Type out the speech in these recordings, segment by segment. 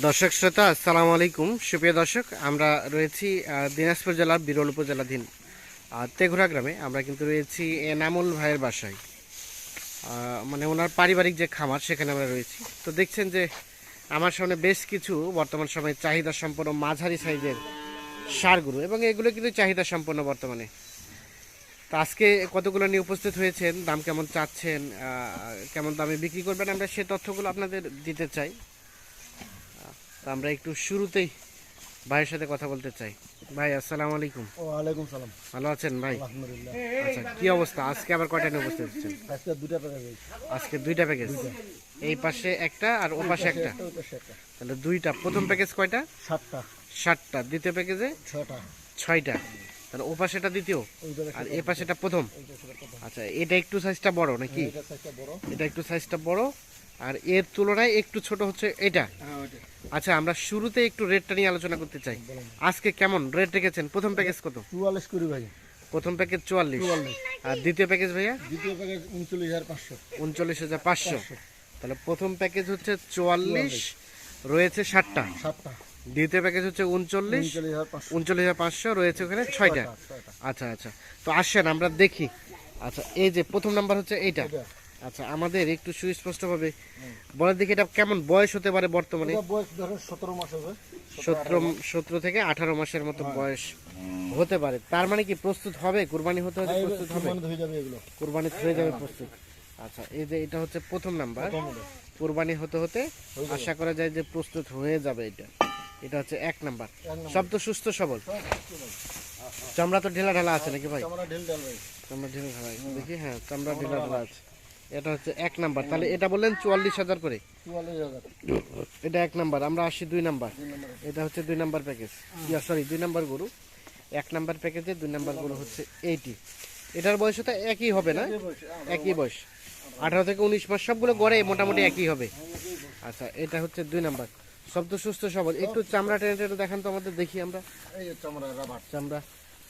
দর্শক শ্রোতা, আসসালামু আলাইকুম। সুপ্রিয় দর্শক, আমরা রয়েছি দিনাজপুর জেলার বিরল উপজেলাধীন তেঘরা গ্রামে। আমরা কিন্তু রয়েছি এনামুল ভাইয়ের বাসায়। মানে ওনার পারিবারিক যে খামার, সেখানে আমরা রয়েছি। তো দেখছেন যে আমার সামনে বেশ কিছু বর্তমান সময়ে চাহিদা সম্পন্ন মাঝারি সাইজের সারগুলো এবং এগুলো কিন্তু চাহিদা সম্পন্ন বর্তমানে। তো আজকে কতগুলো নিয়ে উপস্থিত হয়েছেন, দাম কেমন চাচ্ছেন কেমন দামে বিক্রি করবেন, আমরা সে তথ্যগুলো আপনাদের দিতে চাই। তো আমরা একটু শুরুতেই ভাইয়ের সাথে কথা বলতে চাই। ভাই আসসালামু আলাইকুম। ওয়ালাইকুম সালাম। ভালো আছেন ভাই? আলহামদুলিল্লাহ। আচ্ছা কি অবস্থা? আজকে আবার কয়টা নিয়ে উপস্থিত হচ্ছেন আজকে টাকা পেয়েছি আজকে দুইটা প্যাকেজ এই পাশে একটা আর ও পাশে একটা? তাহলে দুইটা। প্রথম প্যাকেজ কয়টা? সাতটা। ষাটটা দ্বিতীয় প্যাকেজে ছটা ছয়টা। তাহলে ও পাশেটা দ্বিতীয়? আর এ পাশেটা প্রথম? আচ্ছা এটা একটু সাইজটা বড় নাকি? এটা এটা একটু সাইজটা বড়। আর এর তুলনায় একটু ছোট হচ্ছে এটা? হ্যাঁ আচ্ছা আমরা শুরুতে একটু রেটটা নিয়ে আলোচনা করতে চাই। আজকে কেমন? রেট রেখেছেন? প্রথম প্যাকেজ কত? চুয়াল্লিশ কুড়ি ভাই প্রথম প্যাকেজ চুয়াল্লিশ। আর দ্বিতীয় প্যাকেজ ভাইয়া? দ্বিতীয় প্যাকেজ উনচল্লিশ হাজার পাঁচশো। উনচল্লিশ হাজার পাঁচশো। তাহলে প্রথম প্যাকেজ হচ্ছে চুয়াল্লিশ রয়েছে ষাটটা। সাতটা দ্বিতীয় প্যাকেজ হচ্ছে উনচল্লিশ উনচল্লিশ হাজার পাঁচশো। রয়েছে ওখানে ছয়টা আচ্ছা আচ্ছা। তো আসেন আমরা দেখি। আচ্ছা এই যে প্রথম নাম্বার হচ্ছে এইটা। আচ্ছা আমাদের একটু সুস্পষ্টভাবে বলে দেখি এটা কেমন বয়স হতে পারে বর্তমানে? বয়স ধরো সতেরো মাস হবে। সতেরো সতেরো থেকে আঠারো মাসের মতো বয়স হতে পারে। তার মানে কি প্রস্তুত হবে? কুরবানি হতে হতে হ্যাঁ, প্রস্তুত হবে? কুরবানি হয়ে যাবে হয়ে যাবে প্রস্তুত। আচ্ছা এই যে এটা হচ্ছে প্রথম নাম্বার। কুরবানি হতে হতে আশা করা যায় যে প্রস্তুত হয়ে যাবে এটা। এটা হচ্ছে এক নাম্বার। সব তো সুস্থ সবল। চামড়া তো ঢেলা ঢালা আছে নাকি ভাই? চামড়া ঢেলা ঢালা দেখি হ্যাঁ চামড়া ঢেলা ঢালা আছে। এটা হচ্ছে এক নাম্বার। তাহলে এটা বললেন চুয়াল্লিশ হাজার করে। এটা এক নাম্বার আমরা আসি দুই নাম্বার। এটা হচ্ছে দুই নাম্বার প্যাকেজ। ইয়া সরি দুই নাম্বার গরু। এক নাম্বার প্যাকেজে দুই নাম্বার গরু হচ্ছে এইটি এটার বয়স তো একই হবে না? বয়সে, হ্যাঁ, একই বয়স। আঠারো থেকে উনিশ মাস সবগুলো গড়ে মোটামুটি একই হবে। আচ্ছা এটা হচ্ছে দুই নাম্বার। সব তো সুস্থ সবল। একটু চামড়া টেনে টেনে দেখান তো আমাদের দেখি আমরা। চামড়া রাবার। চামড়া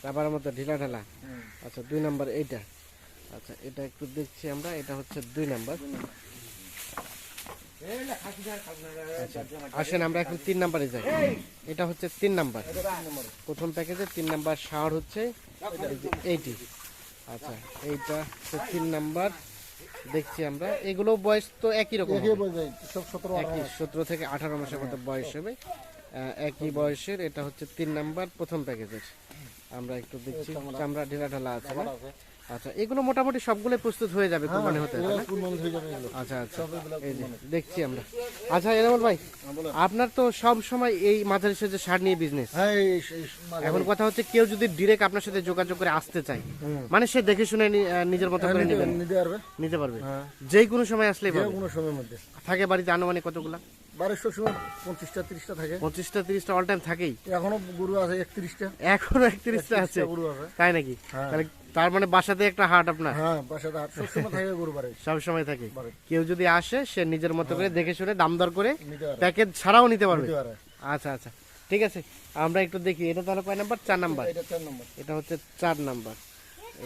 রাবার মতো ঢিলা ঢালা। আচ্ছা দুই নাম্বার এইটা। আচ্ছা এটা একটু দেখছি আমরা এটা হচ্ছে দুই নাম্বার। আচ্ছা আসেন আমরা এখন তিন নাম্বারে যাই। এটা হচ্ছে তিন নাম্বার। প্রথম প্যাকেজে তিন নাম্বার শাওয়ার হচ্ছে এইটি। আচ্ছা এইটা হচ্ছে তিন নাম্বার। দেখছি আমরা এগুলো বয়স তো একই রকম একই সতেরো থেকে আঠারো মাসের মতো বয়স হবে। একই বয়সের এটা হচ্ছে তিন নাম্বার প্রথম প্যাকেজের। আমরা একটু দেখছি চামড়া। ঢেলা ঢালা আছে। আচ্ছা এগুলো মোটামুটি সবগুলো প্রস্তুত হয়ে যাবে কোরবানি হতে। হয়ে এগুলো। আচ্ছা আচ্ছা। এই যে দেখছি আমরা। আচ্ছা এনামল ভাই হ্যাঁ, আপনার তো সব সময় এই মাঝারি সাইজের সার নিয়ে বিজনেস হ্যাঁ এখন কথা হচ্ছে কেউ যদি ডিরেক্ট আপনার সাথে যোগাযোগ করে আসতে চায় মানে সে দেখে শুনে নিজের মতো করে নেবেন। নিতে পারবে। যে কোনো সময় আসলেই যে কোনো সময়ের মধ্যে। থাকে বাড়িতে আনুমানিক কতগুলা? বারোশো সময় পঁচিশটা তিরিশটা থাকে। পঁচিশটা তিরিশটা অল টাইম থাকেই। এখনও গরু আছে একত্রিশটা। এখনও একত্রিশটা আছে। গরু আছে। তাই নাকি। তাহলে তার মানে বাসাতে একটা হাট আপনার? হ্যাঁ বাসাতে আট সময় থাকে গরু বাড়ে। সব সময় থাকে কেউ যদি আসে সে নিজের মতো করে দেখে শুনে দাম দর করে প্যাকেজ ছাড়াও নিতে পারবে। আচ্ছা আচ্ছা। ঠিক আছে আমরা একটু দেখি। এটা তাহলে কয় নাম্বার? চার নাম্বার। এটা চার নম্বর। এটা হচ্ছে চার নাম্বার।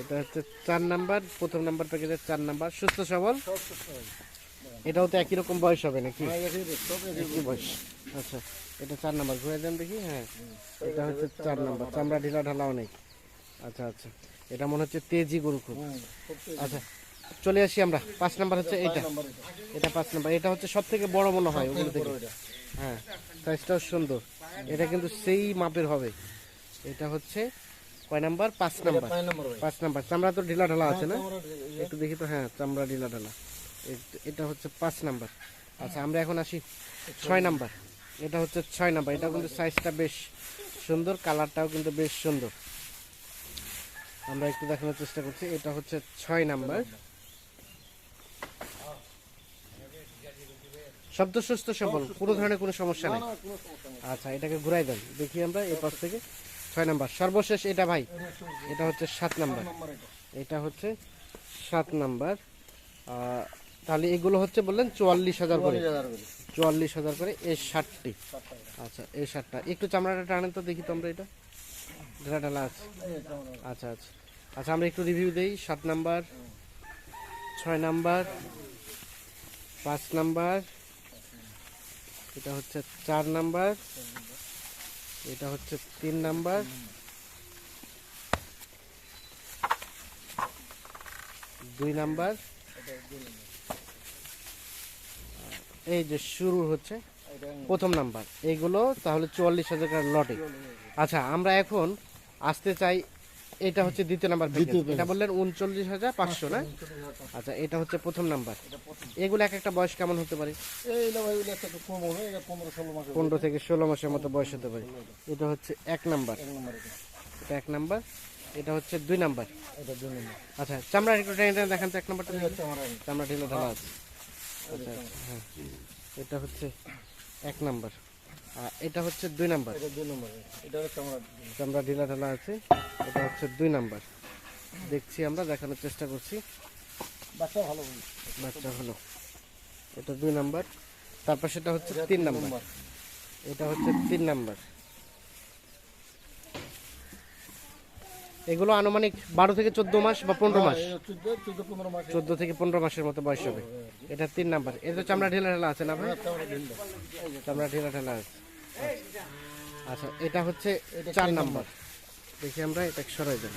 এটা হচ্ছে চার নাম্বার প্রথম নাম্বার প্যাকেজের চার নাম্বার। সুস্থ সবল। এটাও তো একই রকম বয়স হবে নাকি? হ্যাঁ, বয়স আচ্ছা এটা চার নাম্বার। ঘুরে দেন দেখি হ্যাঁ। এটা হচ্ছে চার নাম্বার। চামড়া ঢিলা ঢালা অনেক আচ্ছা আচ্ছা। এটা মনে হচ্ছে তেজি গরু খুব। আচ্ছা চলে আসি আমরা। পাঁচ নাম্বার হচ্ছে এটা। এটা। পাঁচ নাম্বার। এটা হচ্ছে সব থেকে বড় মনে হয় ওগুলো থেকে হ্যাঁ সাইজটাও সুন্দর। এটা কিন্তু সেই মাপের হবে। এটা হচ্ছে কয় নাম্বার? পাঁচ নাম্বার। পাঁচ নম্বর ভাই। পাঁচ নাম্বার। চামড়া তো ঢিলা ঢালা আছে না? একটু দেখি তো। হ্যাঁ চামড়া ঢিলা ঢালা। এটা হচ্ছে পাঁচ নাম্বার। আচ্ছা আমরা এখন আসি ছয় নাম্বার। এটা হচ্ছে ছয় নাম্বার। এটা কিন্তু সাইজটা বেশ সুন্দর কালারটাও কিন্তু বেশ সুন্দর। আমরা একটু দেখানোর চেষ্টা করছি, এটা হচ্ছে ছয় নাম্বার শব্দ সুস্থ সবল কোনো ধরনের কোনো সমস্যা নেই। আচ্ছা এটাকে ঘুরাই দেন, দেখি আমরা এই পাশ থেকে ছয় নাম্বার সর্বশেষ এটা ভাই, এটা হচ্ছে সাত নাম্বার এটা। হচ্ছে সাত নাম্বার তাহলে এগুলো হচ্ছে বললেন চুয়াল্লিশ হাজার করে। চুয়াল্লিশ হাজার করে এই ষাটটি আচ্ছা এই ষাটটা একটু চামড়াটা টানেন তো দেখি তো আমরা এটা ঢেলা ঢালা আছে আচ্ছা আচ্ছা। আচ্ছা আমরা একটু রিভিউ দেই। সাত নাম্বার, ছয় নাম্বার, পাঁচ নাম্বার, এটা হচ্ছে চার নাম্বার, এটা হচ্ছে তিন নাম্বার। দুই নাম্বার। এই যে শুরু হচ্ছে, প্রথম নাম্বার। এইগুলো তাহলে চুয়াল্লিশ হাজার লটে। আচ্ছা আমরা এখন আসতে চাই এটা হচ্ছে দ্বিতীয় নাম্বার এটা বললেন উনচল্লিশ হাজার পাঁচশো না? আচ্ছা এটা হচ্ছে প্রথম নাম্বার। এগুলো এক একটা বয়স কেমন হতে পারে? এইটা ভাই ওইটা একটু কম হবে এটা পনেরো পনেরো থেকে ষোলো মাসের মতো বয়স হতে পারে। এটা হচ্ছে এক নাম্বার। নম্বর এটা। এক নাম্বার। এটা হচ্ছে দুই নাম্বার। এটা নম্বর। আচ্ছা চামড়া একটু টেনে দেখান তো এক নাম্বারটা হচ্ছে চামড়া ঢিলে ঢালা আছে। আচ্ছা হ্যাঁ। এটা হচ্ছে এক নাম্বার। এটা হচ্ছে দুই নাম্বার। এটা দুই নম্বর। এটা হচ্ছে চামড়া ঢিলা ঢালা আছে এটা হচ্ছে দুই নাম্বার। দেখছি আমরা দেখানোর চেষ্টা করছি। বাচ্চা ভালো বাচ্চা হলো এটা দুই নাম্বার। তারপর সেটা হচ্ছে তিন নাম্বার। এটা হচ্ছে তিন নাম্বার। এগুলো আনুমানিক বারো থেকে চোদ্দ মাস বা পনেরো মাস? হ্যাঁ, চোদ্দ মাস। চোদ্দ থেকে পনেরো মাসের মতো বয়স হবে। এটা তিন নাম্বার। এটা চামড়া ঢিলা ঢালা আছে না ভাই। চামড়া ঢিলা ঢালা আছে। আচ্ছা। এটা হচ্ছে চার নাম্বার। দেখি আমরা এটা সরাই দেব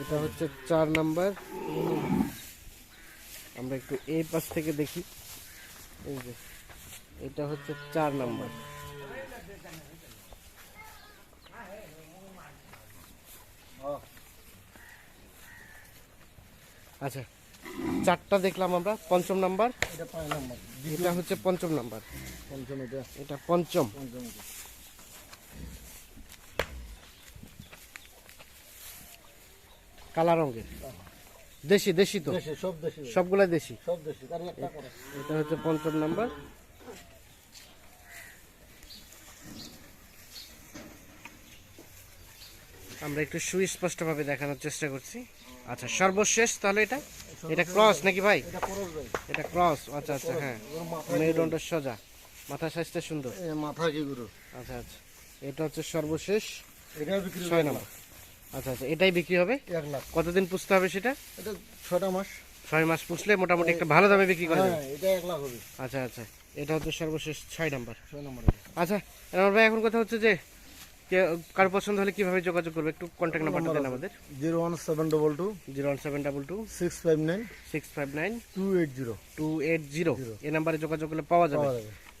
এটা হচ্ছে চার নাম্বার। আমরা একটু এই পাশ থেকে দেখি। এই যে এটা হচ্ছে চার নাম্বার। আচ্ছা চারটা দেখলাম আমরা পঞ্চম নাম্বার। এটা হচ্ছে পঞ্চম নাম্বার। পঞ্চম এটা এটা পঞ্চম। কালা রঙের। দেশি দেশি তো? সবগুলা দেশি। এটা হচ্ছে পঞ্চম নাম্বার। আমরা একটু সুস্পষ্টভাবে দেখানোর চেষ্টা করছি। আচ্ছা সর্বশেষ তাহলে এটা? এটা ক্রস নাকি ভাই? এটা ক্রস আচ্ছা আচ্ছা হ্যাঁ। মেরুদণ্ড সোজা। মাথা সাইজটা সুন্দর। মাথা কি গুরু? আচ্ছা আচ্ছা। এটা হচ্ছে সর্বশেষ ছয় নম্বর। আচ্ছা আচ্ছা এটাই বিক্রি হবে? কতদিন পুষতে হবে সেটা? এটা ছটা মাস। ছয় মাস পুষলে মোটামুটি একটা ভালো দামে বিক্রি করা যাবে। হ্যাঁ এটা এক লাখ হবে। আচ্ছা আচ্ছা। এটা হচ্ছে সর্বশেষ ছয় নাম্বার। ছয় নম্বর। আচ্ছা আমার ভাই এখন কথা হচ্ছে যে কারও পছন্দ হলে কীভাবে যোগাযোগ করবে? একটু কন্ট্যাক্ট নাম্বারটা দেন আমাদের zero one seven double two zero one seven double two six five nine six five nine two eight zero two eight zero. এই নাম্বারে যোগাযোগ করলে পাওয়া যাবে।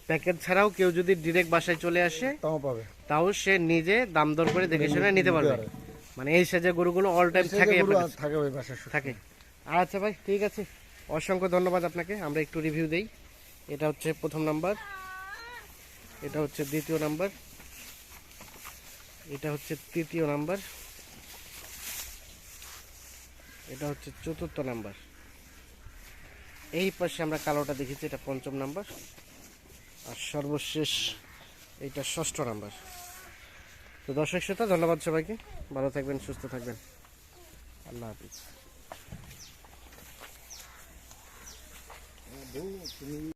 প্যাকেজ ছাড়াও কেউ যদি ডিরেক্ট বাসায় চলে আসে তাও পাবে। তাও সে নিজে দাম দর করে দেখে শুনে নিতে পারবে। মানে এই সাজে গরুগুলো অল টাইম থাকে থাকে আচ্ছা ভাই ঠিক আছে। অসংখ্য ধন্যবাদ আপনাকে। আমরা একটু রিভিউ দেই। এটা হচ্ছে প্রথম নাম্বার এটা হচ্ছে দ্বিতীয় নাম্বার এটা হচ্ছে তৃতীয় নাম্বার। এটা হচ্ছে চতুর্থ নাম্বার। এই পাশে আমরা কালোটা দেখেছি, এটা পঞ্চম নাম্বার। আর সর্বশেষ এইটা ষষ্ঠ নাম্বার। তো দর্শক শ্রোতা, ধন্যবাদ সবাইকে। ভালো থাকবেন, সুস্থ থাকবেন। আল্লাহ হাফিজ।